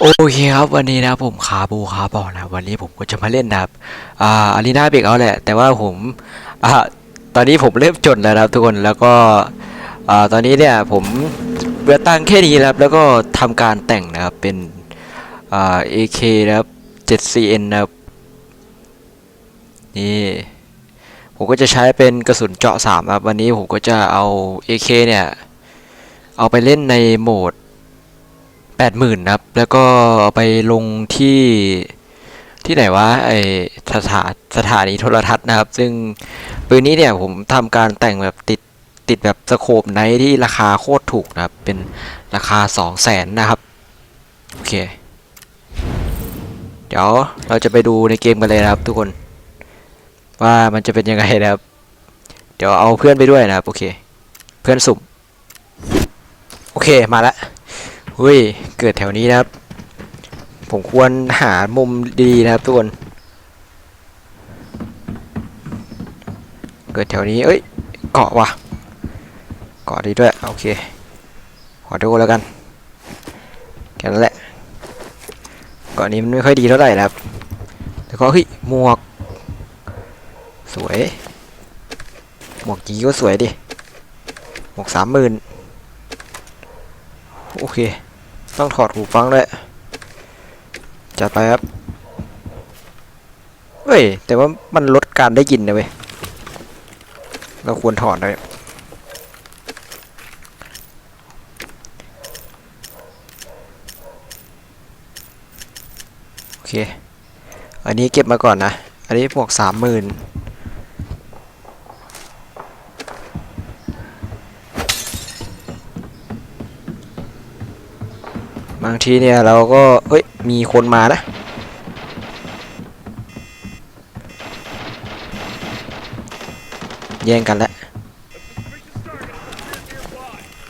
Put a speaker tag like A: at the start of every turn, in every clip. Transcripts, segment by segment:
A: โอเคครับวันนี้นะผมคาบูคาบอนะวันนี้ผมก็จะมาเล่นนะครับอ่าอารีนาเบรกเอาแหละ แต่ว่าผมอ่าตอนนี้ผมเริ่มจนแล้วนะครับทุกคนแล้วก็อ่าตอนนี้เนี่ยผมเบื่อตั้งแค่นี้ครับแล้วก็ทำการแต่งนะครับเป็นอ่า AK นะครับ 7CN นะครับนี่ผมก็จะใช้เป็นกระสุนเจาะ3ครับวันนี้ผมก็จะเอา AK เนี่ยเอาไปเล่นในโหมด แปดหมื่นนะครับ แล้วก็ไปลงที่ที่ไหนวะไอสถาสถานีโทรทัศน์นะครับ ซึ่งปืนนี้เนี่ยผมทำการแต่งแบบติดติดแบบสโคปไนท์ที่ราคาโคตรถูกนะครับ เป็นราคาสองแสนนะครับ โอเค เดี๋ยวเราจะไปดูในเกมกันเลยนะครับ ทุกคน ว่ามันจะเป็นยังไงนะครับ เดี๋ยวเอาเพื่อนไปด้วยนะครับ โอเค เพื่อนสุ่ม โอเคมาแล้ว เฮ้ย เกิดแถวนี้นะครับ ผมควรหามุมดีนะครับทุกคน เกิดแถวนี้ เอ้ย เกาะว่ะ เกาะดีด้วย โอเค ขอดูแล้วกัน แค่นั้นแหละ เกาะนี้มันไม่ค่อยดีเท่าไหร่นะครับ แล้วก็เฮ้ย หมวก สวย หมวกจีก็สวยดิ หมวกสามหมื่นโอเค ต้องถอดหูฟังด้วยจัดไปครับเฮ้ย แต่ว่ามันลดการได้ยินนะเว้ย เราควรถอดเลยโอเค อันนี้เก็บมาก่อนนะ อันนี้พวกสามหมื่นางทีเนี่ยเราก็เฮ้ยมีคนมานะ แย่งกันแล้ว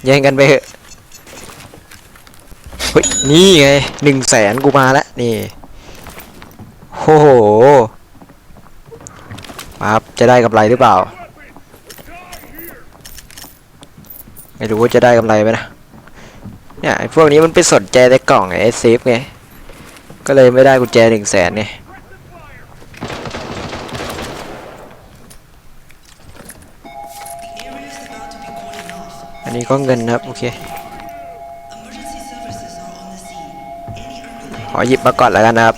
A: แย่งกันไปเถอะเฮ้ยนี่ไงหนึ่งแสนกูมาแล้วนี่โอ้โหมาครับจะได้กำไรหรือเปล่า ไม่รู้ว่าจะได้กำไรไหมนะ เนี่ยไอ้พวกนี้มันไปสนใจแต่กล่องไอ้เซฟไง ก็เลยไม่ได้กุญแจหนึ่งแสนไงอันนี้ก็เงินนะครับ โอเค ขอหยิบมาก่อนแล้วกันนะครับ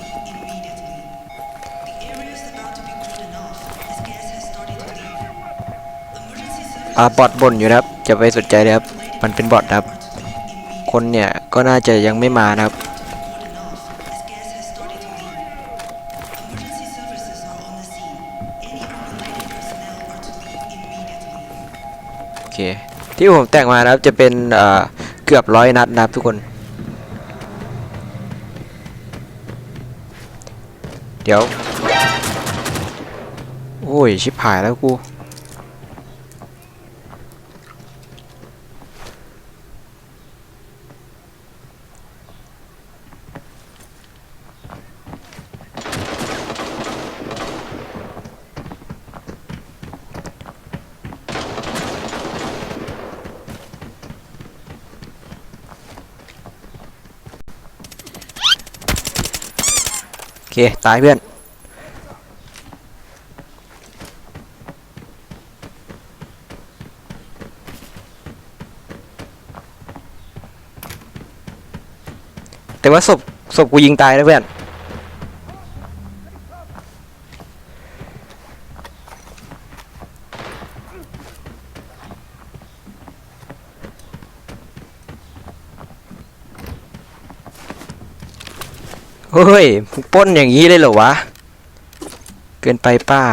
A: อาบอทบ่นอยู่นะครับจะไปสนใจเลยครับ มันเป็นบอทนะครับ คนเนี่ยก็น่าจะยังไม่มานะครับ โอเค ที่ผมแต่งมานะครับจะเป็นเอ่อเกือบร้อยนัดนะครับทุกคน เดี๋ยว โอ้ย ชิบหายแล้วกู เคตายเพื่อนแต่ว่าศพศพกูยิงตายแล้วเพื่อน เฮ้ยมึงป้นอย่างนี้เลยเหรอวะ เกินไปเปล่า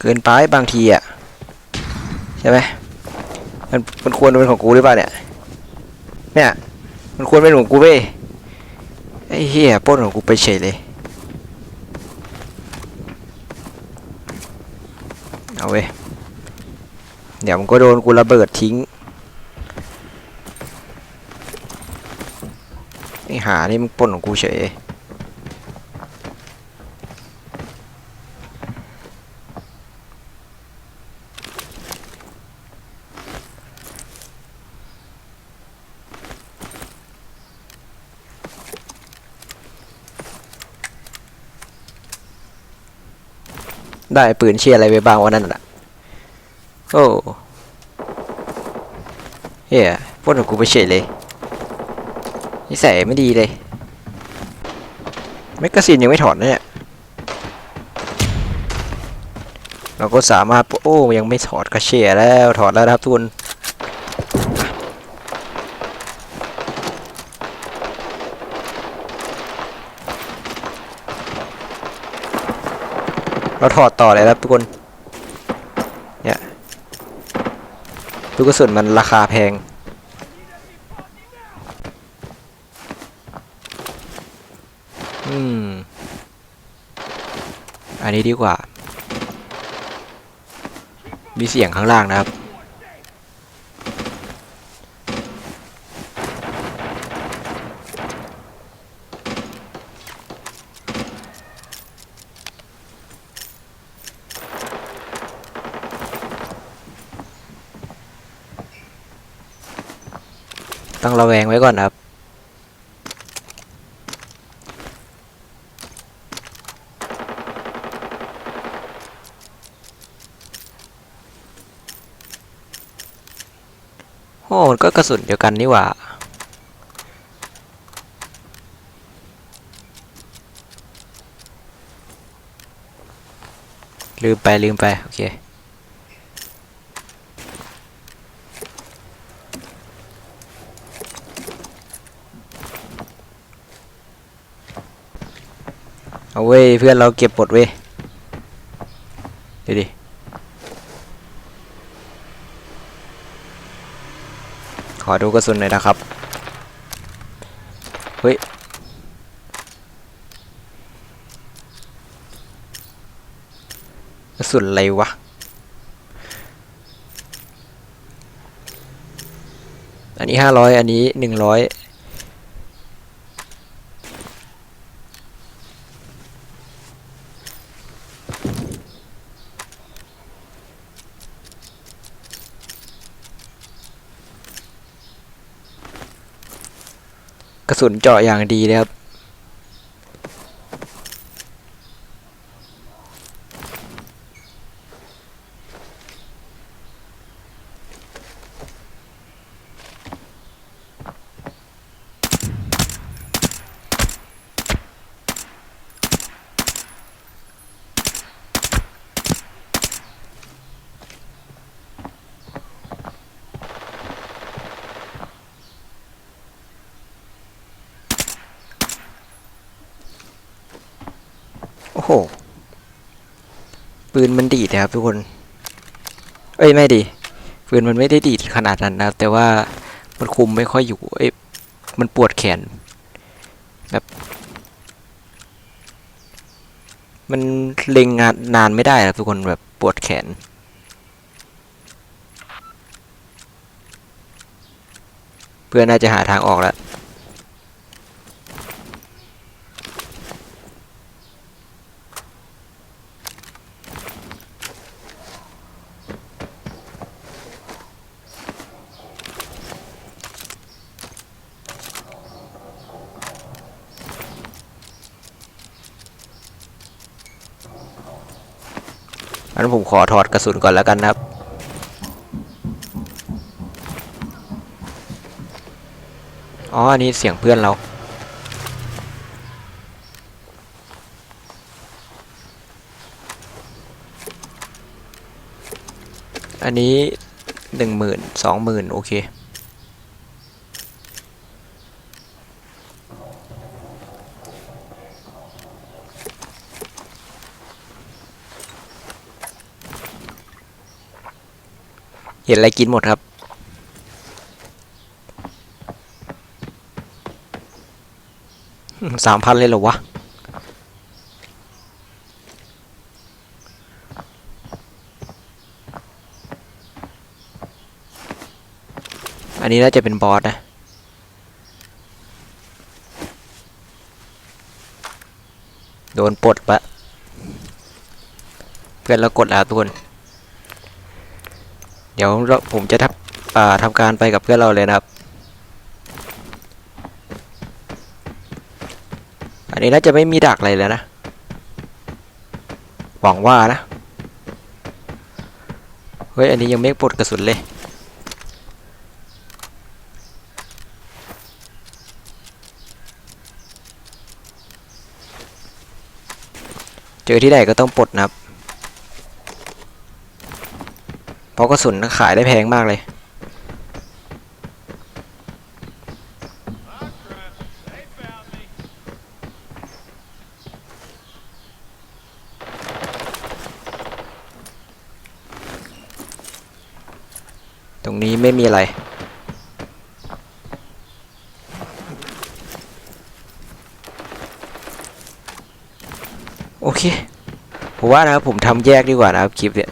A: เกินไปบางทีอะ ใช่ไหมมันมันควรเป็นของกูหรือเปล่าเนี่ย เนี่ย มันควรเป็นของกูเว้ยไอ้เหี้ยป้นของกูไปเฉยเลย เอาเว้ย เดี๋ยวมันก็โดนกูระเบิดทิ้งไอ้หานี่มึงปนของกูเฉย ได้ปืนเชียร์อะไรไปบ้างวันนั้นน่ะ โอ้เฮียพวกกูไปเฉยเลยนิสัยไม่ดีเลยแมกกาซีนยังไม่ถอดนะเนี่ยเราก็สามารถโอ้ยังไม่ถอดกระเชียร์แล้วถอดแล้วครับทุกคน เราถอดต่อเลยครับทุกคน เนี่ยลูกกระสุนมันราคาแพง อืม อันนี้ดีกว่า มีเสียงข้างล่างนะครับ ระแวงไว้ก่อนครับ โอ้มันก็กระสุนเดียวกันนี่หว่าลืมไปลืมไป โอเค เอาเว้ยเพื่อนเราเก็บหมดเว้ยดูดิขอดูกระสุนหน่อยนะครับ เฮ้ย กระสุนอะไรวะ อันนี้ห้าร้อยอันนี้หนึ่งร้อย กระสุนเจาะอย่างดีนะครับ โอ้โห ปืนมันดีดนะครับทุกคน เอ้ยไม่ดี ปืนมันไม่ได้ดีดขนาดนั้นนะครับ แต่ว่ามันคุมไม่ค่อยอยู่ เอ้ยมันปวดแขน แบบ มันเล็งงานนานไม่ได้ครับทุกคนแบบปวดแขนเพื่อนน่าจะหาทางออกแล้ว อถอดกระสุนก่อนแล้วกันนะครับ อ๋อ อันนี้เสียงเพื่อนเรา อันนี้หนึ่งหมื่นสองหมื่นโอเค เห็นอะไรกินหมดครับ สามพันเลยเหรอวะ อันนี้น่าจะเป็นบอสนะโดนปลดปะเพื่อนเรากดแล้วทุกคน เดี๋ยวผมจะทับทำการไปกับเพื่อนเราเลยนะครับ อันนี้น่าจะไม่มีดักอะไรแล้วนะ หวังว่านะ เฮ้ย อันนี้ยังไม่ปลดกระสุนเลยเจอที่ไหนก็ต้องปลดนะครับ เพราะกระสุนขายได้แพงมากเลย ตรงนี้ไม่มีอะไรโอเค ผมว่านะครับผมทำแยกดีกว่านะครับคลิปเนี่ย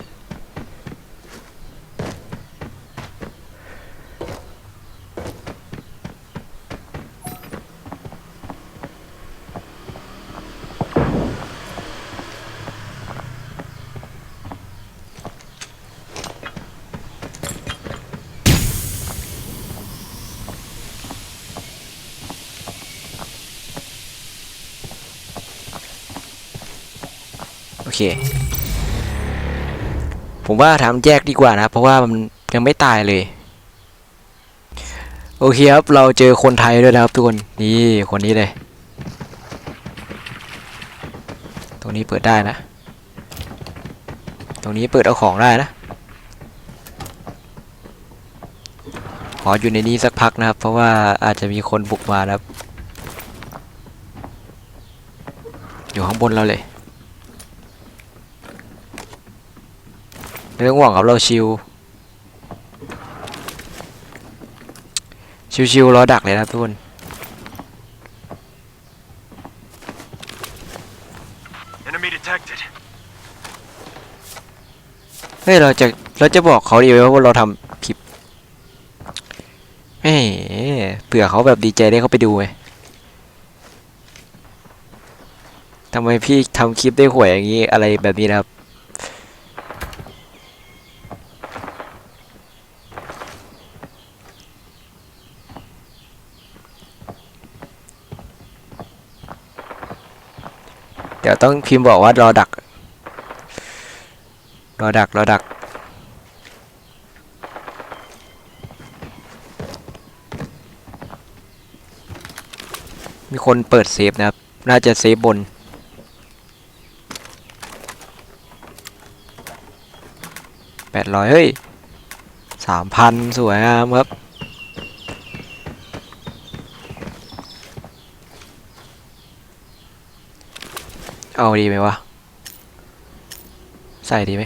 A: เค ผมว่าทำแยกดีกว่านะ เพราะว่ามันยังไม่ตายเลย โอเคครับ เราเจอคนไทยด้วยนะครับทุกคน นี่คนนี้เลย ตรงนี้เปิดได้นะ ตรงนี้เปิดเอาของได้นะ ขออยู่ในนี้สักพักนะครับ เพราะว่าอาจจะมีคนบุกมานะครับอยู่ข้างบนเราเลย ไม่ต้องห่วงครับเราชิวชิวๆรอดักเลยนะครับทุกคน
B: Enemy detected.
A: เฮ้ยเราจะเราจะบอกเขาดีไหมว่าเราทำคลิปเฮ้ยเผื่อเขาแบบดีใจได้เขาไปดูไงทำไมพี่ทำคลิปได้หวยอย่างนี้อะไรแบบนี้นะครับ เดี๋ยว ต้องพิมพ์บอกว่ารอดัก รอดัก รอดัก มีคนเปิดเซฟนะครับ น่าจะเซฟบนแปดร้อยเฮ้ยสามพันสวยงามครับ เอาดีไหมวะ ใส่ดีไหม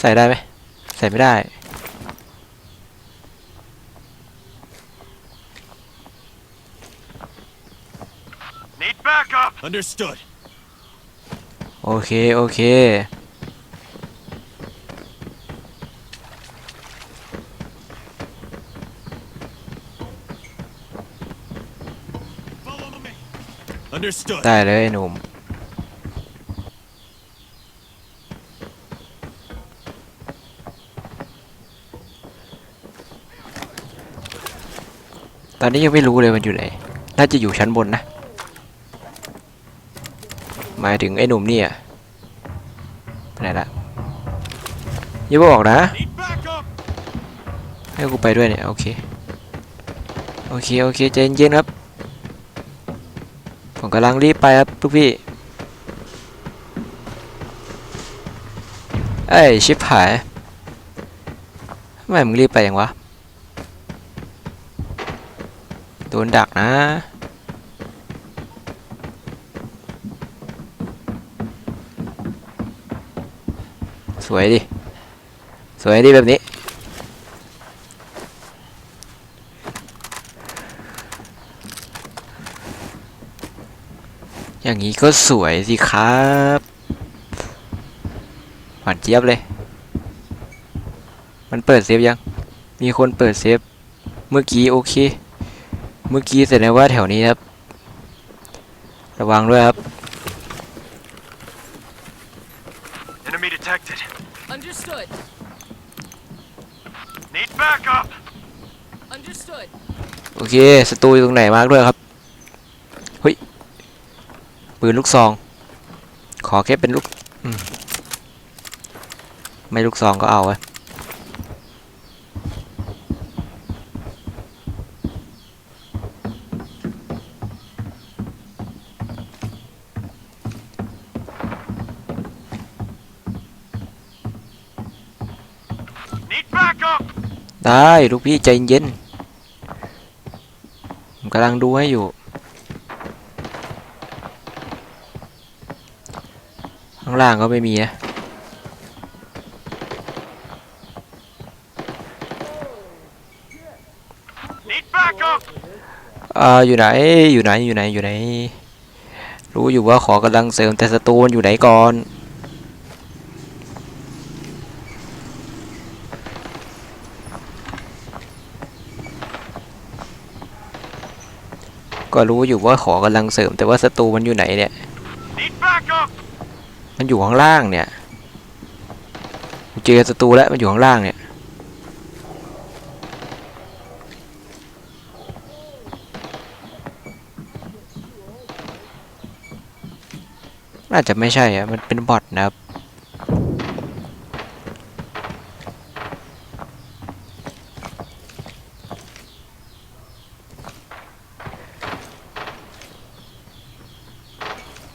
A: ใส่ได้ไหม ใส่ไม่ได้
B: Need backup.
C: Understood.
A: โอเค โอเค
C: Understood.
A: ได้เลยไอ้หนุ่ม ตอนนี้ยังไม่รู้เลยมันอยู่ไหน น่าจะอยู่ชั้นบนนะ หมายถึงไอ้หนุ่มเนี่ยไปไหนละอย่าบอกนะ
C: Need backup.
A: ให้กูไปด้วยเนี่ย โอเค โอเค โอเคใจเย็นๆครับผม กำลังรีบไปครับทุกพี่ เอ้ย ชิบหายทำไมมึงรีบไปอย่างวะ โดนดักนะ สวยดิ สวยดิแบบนี้ อย่างนี้ก็สวยสิครับหวานเจี๊ยบเลย มันเปิดเซฟยัง มีคนเปิดเซฟ เมื่อกี้โอเค เมื่อกี้แสดงว่าแถวนี้ครับ ระวังด้วยครับ
B: Enemy detected.
D: Understood.
B: Need backup.
D: Understood.
A: โอเคศัตรูอยู่ตรงไหนมากด้วยครับเฮ้ย ปืนลูกซอง ขอแค่เป็นลูกอืมไม่ลูกซองก็เอาอะ
B: Need backup!
A: ได้ ลูกพี่ใจเย็น ผมกำลังดูให้อยู่ ข้างล่างก็ไม่มีนะ
B: Need backup!
A: เอ่ออยู่ไหนอยู่ไหนอยู่ไหนอยู่ไหน รู้อยู่ว่าขอกำลังเสริมแต่ศัตรูมันอยู่ไหนก่อนก็รู้อยู่ว่าขอกำลังเสริมแต่ว่าศัตรูมันอยู่ไหนเนี่ย
B: Need backup!
A: มันอยู่ข้างล่างเนี่ยเจอศัตรูแล้วมันอยู่ข้างล่างเนี่ยน่าจะไม่ใช่อะมันเป็นบอทนะครับ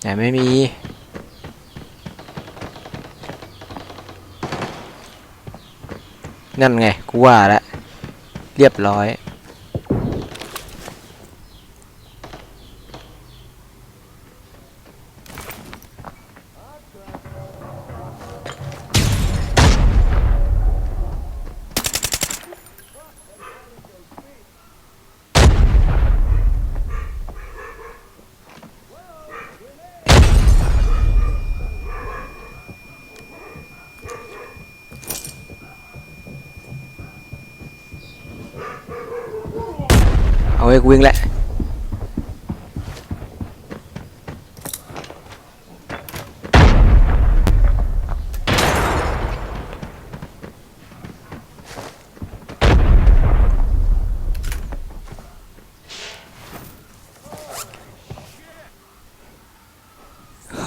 A: แต่ไม่มี นั่นไง กูว่าแล้วเรียบร้อย ไว้กูวิ่งแหละ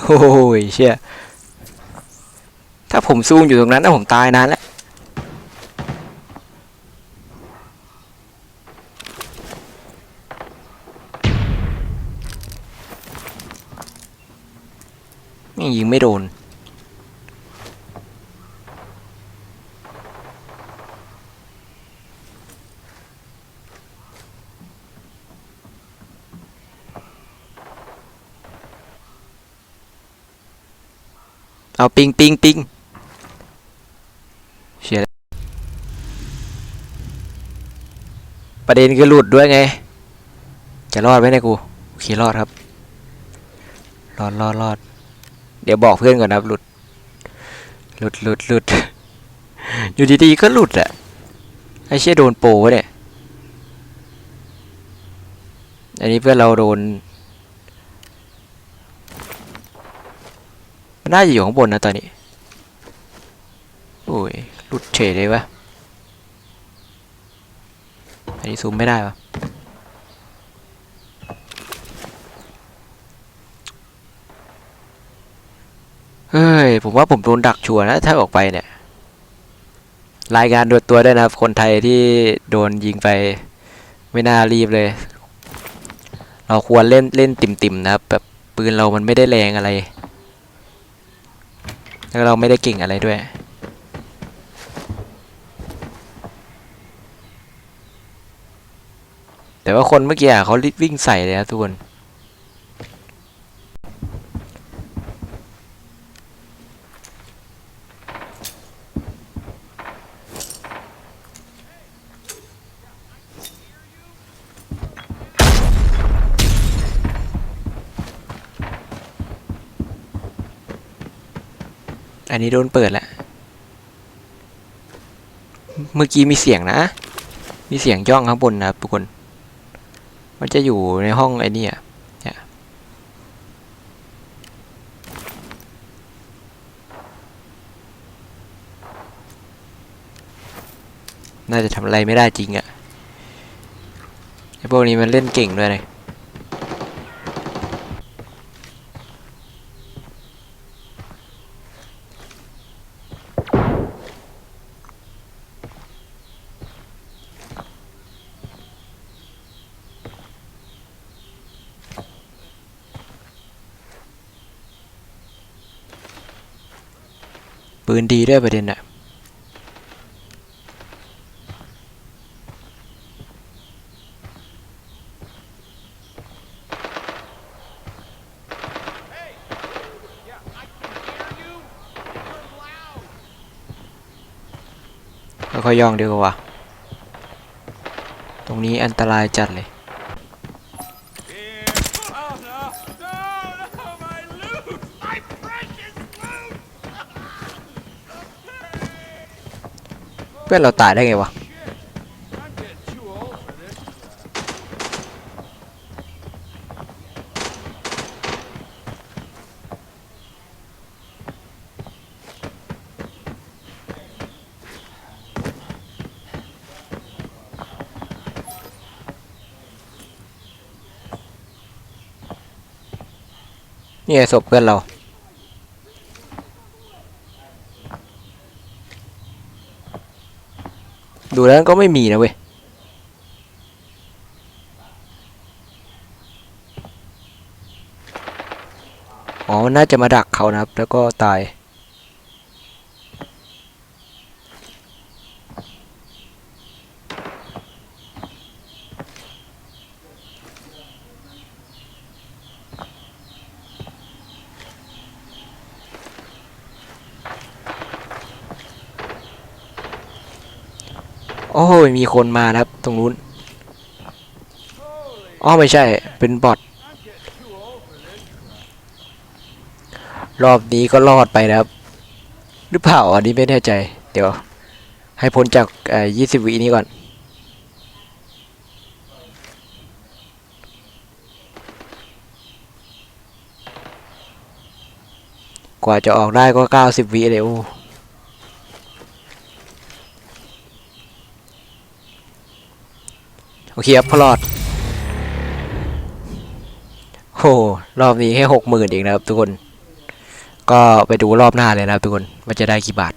A: โอ้ยเชี่ยถ้าผมซูมอยู่ตรงนั้นนะผมตายนานแล้ว นี่ยิงไม่โดน เอาปิงปิงปิงเชียประเด็นคือหลุดด้วยไง จะรอดไหมเนี่ยกูโอเครอดครับ รอดรอดรอด เดี๋ยวบอกเพื่อนก่อนนะครับ หลุด หลุดหลุดหลุดอยู่ดีๆก็หลุดอะไอ้เชี่ยโดนโปวะเนี่ย อันนี้เพื่อนเราโดนมันน่าจะอยู่ข้างบนนะตอนนี้ โอ้ย หลุดเฉยเลยวะ อันนี้ซูมไม่ได้ปะ ย ผมว่าผมโดนดักชัวร์นะ ถ้าออกไปเนี่ย รายงานโดยตัวด้วยนะครับ คนไทยที่โดนยิงไป ไม่น่ารีบเลย เราควรเล่นเล่นติ่มๆนะครับ แบบปืนเรามันไม่ได้แรงอะไร แล้วเราไม่ได้เก่งอะไรด้วยแต่ว่าคนเมื่อกี้เขาวิ่งใส่เลยนะทุกคน นนี้โดนเปิดแล้ว เมื่อกี้มีเสียงนะ มีเสียงย่องข้างบนนะครับทุกคน มันจะอยู่ในห้องไอ้นี่อะน่าจะทำอะไรไม่ได้จริงอะไอ้พวกนี้มันเล่นเก่งด้วยเลย ปืนดีด้วยประเด็นอะค่อยย่องดีกว่า ตรงนี้อันตรายจัดเลย พื่อนเราตายได้ไงวะ
C: I'm getting too old for this.
A: นี่ไงศพเพื่อนเรา ดูแล้วก็ไม่มีนะเว้ยอ๋อนน่าจะมาดักเขานะครับ แล้วก็ตาย โอ้ยมีคนมาครับ ตรงนู้นอ๋อไม่ใช่ เป็นบอทรอบนี้ก็รอดไปนะครับ หรือเปล่าอันนี้ไม่แน่ใจ เดี๋ยว ให้พ้นจากยี่สิบวินี้ก่อน กว่าจะออกได้ก็เก้าสิบวิเลยโอ้ โอเคครับพอรอดโอ้รอบนี้แค่หกหมื่นเองนะครับทุกคน ก็ไปดูรอบหน้าเลยนะครับทุกคนว่าจะได้กี่บาท